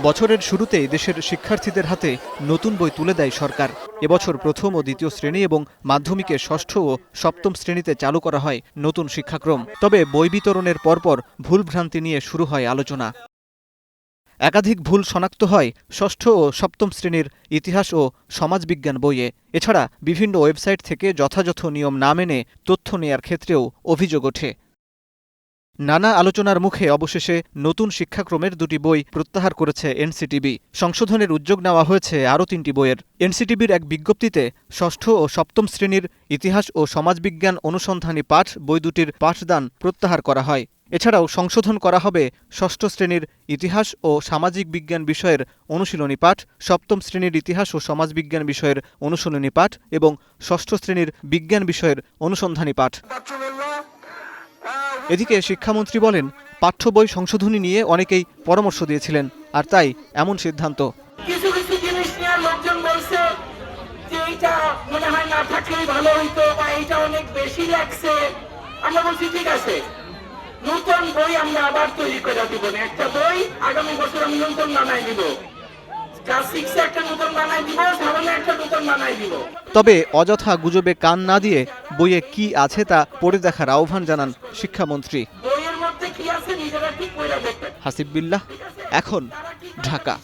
বছরের শুরুতেই দেশের শিক্ষার্থীদের হাতে নতুন বই তুলে দেয় সরকার। এবছর প্রথম ও দ্বিতীয় শ্রেণি এবং মাধ্যমিকের ষষ্ঠ ও সপ্তম শ্রেণীতে চালু করা হয় নতুন শিক্ষাক্রম। তবে বই বিতরণের পরপর ভুলভ্রান্তি নিয়ে শুরু হয় আলোচনা। একাধিক ভুল শনাক্ত হয় ষষ্ঠ ও সপ্তম শ্রেণির ইতিহাস ও সমাজবিজ্ঞান বইয়ে। এছাড়া বিভিন্ন ওয়েবসাইট থেকে যথাযথ নিয়ম না মেনে তথ্য নেয়ার ক্ষেত্রেও অভিযোগ ওঠে। নানা আলোচনার মুখে অবশেষে নতুন শিক্ষাক্রমের দুটি বই প্রত্যাহার করেছে এনসিটিবি। সংশোধনের উদ্যোগ নেওয়া হয়েছে আরও তিনটি বইয়ের। এনসিটিবির এক বিজ্ঞপ্তিতে ষষ্ঠ ও সপ্তম শ্রেণির ইতিহাস ও সমাজবিজ্ঞান অনুসন্ধানী পাঠ বই দুটির পাঠদান প্রত্যাহার করা হয়। এছাড়াও সংশোধন করা হবে ষষ্ঠ শ্রেণির ইতিহাস ও সামাজিক বিজ্ঞান বিষয়ের অনুশীলনী পাঠ, সপ্তম শ্রেণির ইতিহাস ও সমাজবিজ্ঞান বিষয়ের অনুশীলনী পাঠ এবং ষষ্ঠ শ্রেণির বিজ্ঞান বিষয়ের অনুসন্ধানী পাঠ। এদিকে শিক্ষামন্ত্রী বলেন, পাঠ্য বই সংশোধনী নিয়ে অনেকেই পরামর্শ দিয়েছিলেন, আর তাই এমন সিদ্ধান্ত। নতুন বই আমরা আবার তৈরি করে একটা বই আগামী বছর আমি নতুন বানাই দিব। তবে অযথা গুজবে কান না দিয়ে বইয়ে কি আছে তা পড়ে দেখার আহ্বান জানান শিক্ষামন্ত্রী। হাসিব বিল্লাহ এখন ঢাকা।